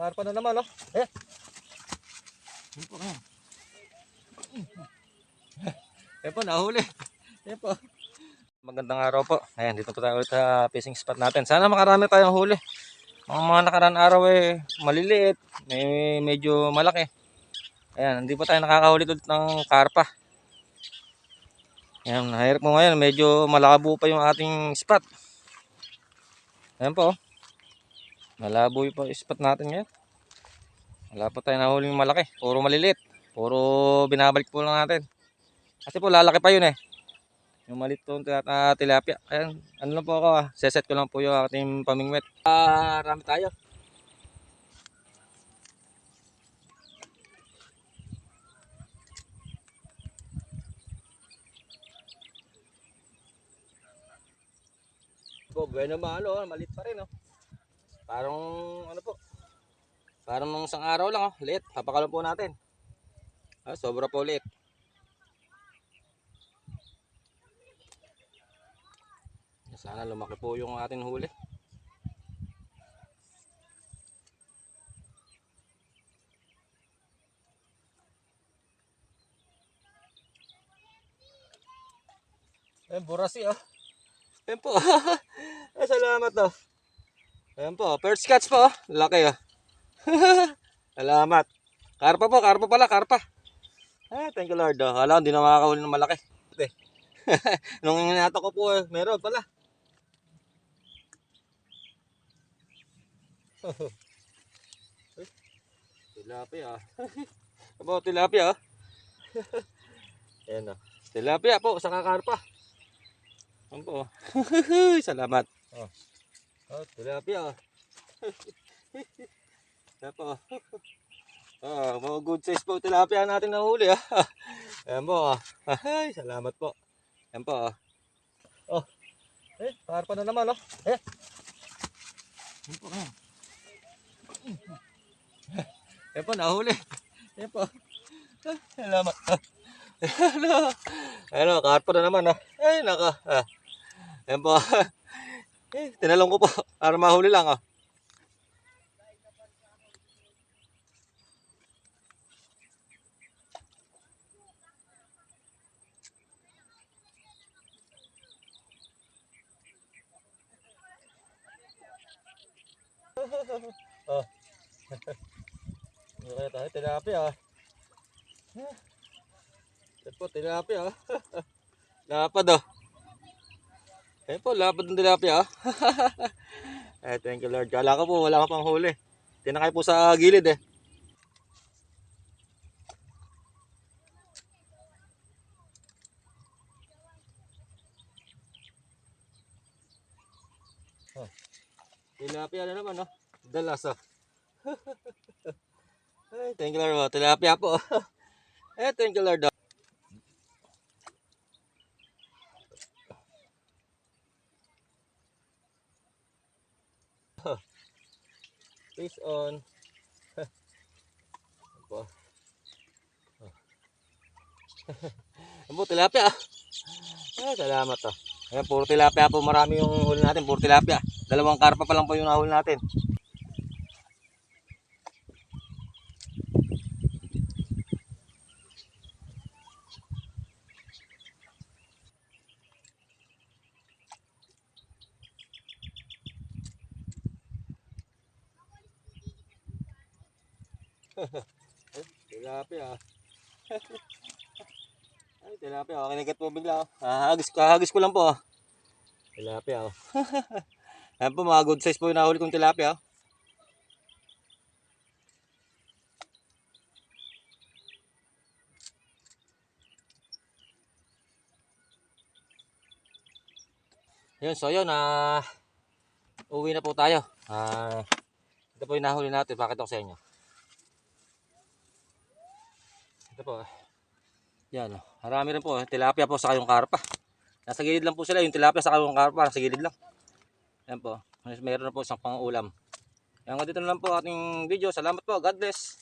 Karpa na naman, oh. Eh. Yan po, ayan. Yan po, nahuli. Yan po. Magandang araw po. Ayan, dito po tayo ulit sa fishing spot natin. Sana makarami tayong huli. Ang mga nakaraan araw eh, maliliit. May medyo malaki. Ayan, hindi po tayo nakakahuli ulit ng karpa. Ayan, nahirap mo ngayon. Medyo malabo pa yung ating spot. Ayan po. oh. Malabo yung spot natin ngayon. Wala po tayo nahuling malaki. Puro maliliit. Puro binabalik po lang natin. Kasi po lalaki pa yun eh. Yung maliit po uh, tilapia. Ayan, ano lang po ako ah. Seset ko lang po yung ating pamingwet. Ah, rami tayo. Po, bueno malo, oh. maliit pa rin oh. Parang ano po. Parang nung isang araw lang oh, liit. Papakalon po natin. Ah, sobra po liit. Sana lumaki po yung ating huli. Ayun, burasi oh. Ayun po. Ay, salamat oh. Ayun po, first catch po. oh. Laki oh. salamat. Karpa po, karpa pala, karpa. Ay, thank you Lord. Oh. Hala, hindi na makakahuli ng malaki. Nung inato ko po, eh, meron pala. tilapia. Abo, tilapia. oh. Ayan oh. Tilapia po, sa kakarpa. Ayan po. Salamat. Oh. Oh, tilapia. oh. Ayan po. Oh, mga good size po tilapia natin nahuli ah. Ayan po. ah. Ay, salamat po. Ayan po. ah. Oh. Eh, karpa na naman oh. Eh. Ayan po. ah. Ayan po, nahuli. Ayan po. Ah, Salamat. Ah. Hello. Ano, karpa na naman ah. Ay, naka. Ah. Ayan po. Eh, tinalong ko po para mahuli lang ah. oh. Ano kaya tayo? Tilapia ah. Ito po, tilapia ah. Lapad oh. Ayun po, lapad ng tilapia ah. eh, thank you Lord. Kala ko po, wala ka pang huli. Tinakay po sa gilid eh. Oh. Tilapia na naman, no? Dalas, oh. Ay, thank you, Lord. oh. Tilapia po. eh, thank you, Lord. oh. Fish on. Oh. Abo, tilapia. Ay, salamat ah. Ayan, puro tilapia po. Marami yung huli natin. Puro tilapia. Dalawang karpa pa lang po yung nahuli natin. Tilapia. Ay, tilapia. Oh. Kinigat po bigla. Oh. Hahagis, kahagis ko lang po. Oh. Tilapia. Oh. Ayan po, mga good size po yung nahuli kong tilapia. Oh. Yun, so yun, ah, uwi na po tayo. Ah, ito po yung nahuli natin. Pakita ko sa inyo. Ito po. Yan. oh. Marami rin po. Tilapia po sa yung karpa. Nasa gilid lang po sila. Yung tilapia sa yung karpa. Nasa gilid lang. Yan po. Meron na po isang pang ulam. Yan dito na lang po ating video. Salamat po. God bless.